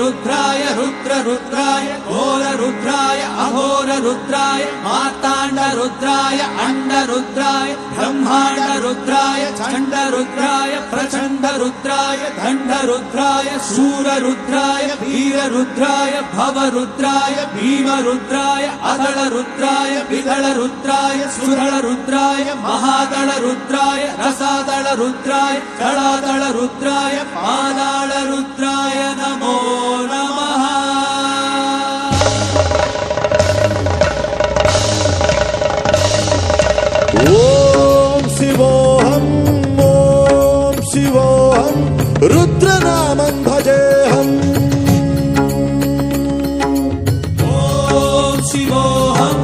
रुद्राय रुद्र रुद्राय घोररुद्राय अहोर रुद्राय माताण्डरुद्राय अण्डरुद्राय ब्रह्माण्ड रुद्राय चण्डरुद्राय प्रचण्डरुद्राय खण्डरुद्राय सूररुद्राय वीररुद्राय भवरुद्राय भीमरुद्राय अदळ रुद्राय विहळ रुद्राय सुरळ रुद्राय महादल रुद्राय रसादळ रुद्राय तलादळ रुद्राय मा రుద్రనామం భజేహం ఓం శివోహం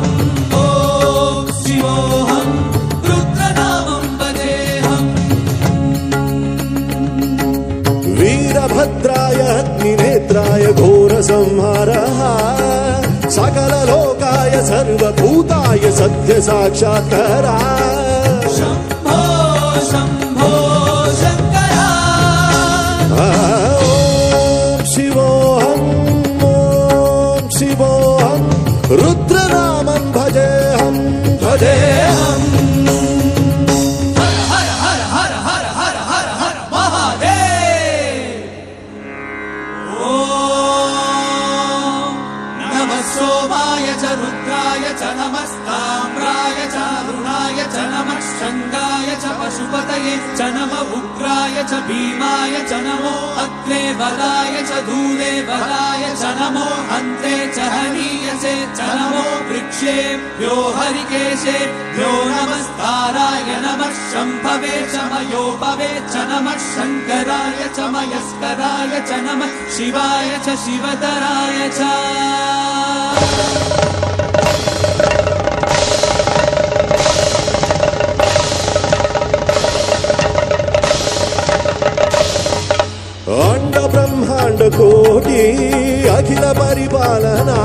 ఓం శివోహం రుద్రనామం భజేహం వీరభద్రాయ అగ్నినేత్రాయ ఘోర సంహార సకల లోకాయ సర్వభూతాయ సత్య సాక్షాత్కరా तये च नम उक्राय च भीमाय च नमो अग्ने वलाय च धूरे वलाय च नमो अन्ते च हनीयसे च नमो हरिकेशे हरिकेशेभ्यो नमस्ताराय नमः शम्भवे च भवे च नमः शङ्कराय च मयस्कराय च नमः शिवाय च शिवतराय च अंड ब्रह्मांड कोटि अखिल परिपालना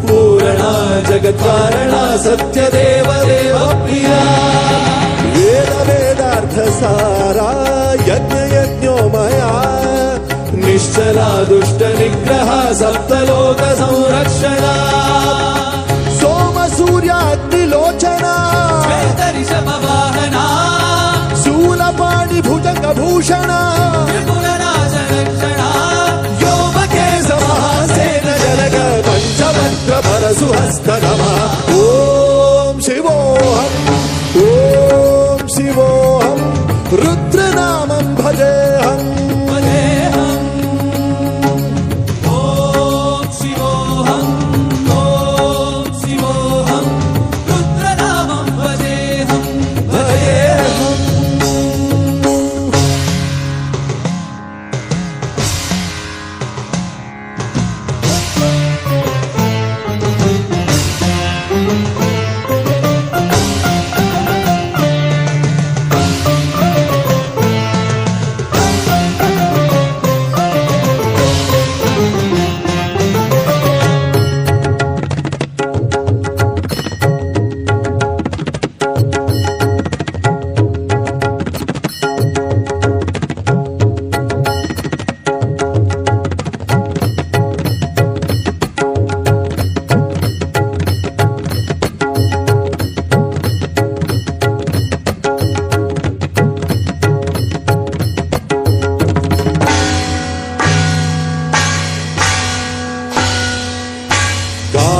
पूरणा जगत्कारण सत्य देव प्रिया वेद वेदार्थ सारा यज्ञ यज्ञो मया निश्चला दुष्ट निग्रह सप्तलोक संरक्षणा सोम शूल पाणी भुजंग भूषणा సరసు హస్తనమ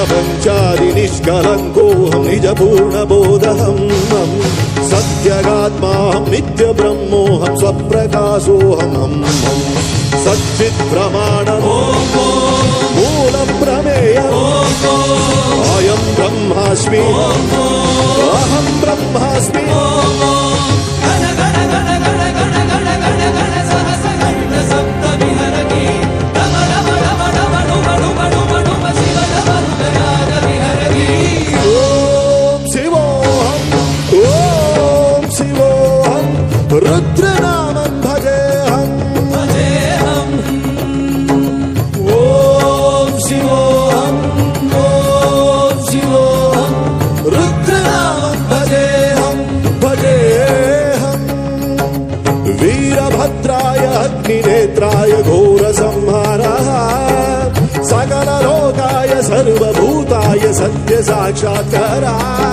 ప్రపంచాది నిష్కలంకోహం నిజ పూర్ణబోధహం సత్యగాత్మాహం నిత్య బ్రహ్మోహం స్వప్రకాశోహం సచ్చిత్ ప్రమాణం మూల ప్రమేయం అయం బ్రహ్మాస్మి అహం బ్రహ్మాస్మి سد ساچا کرا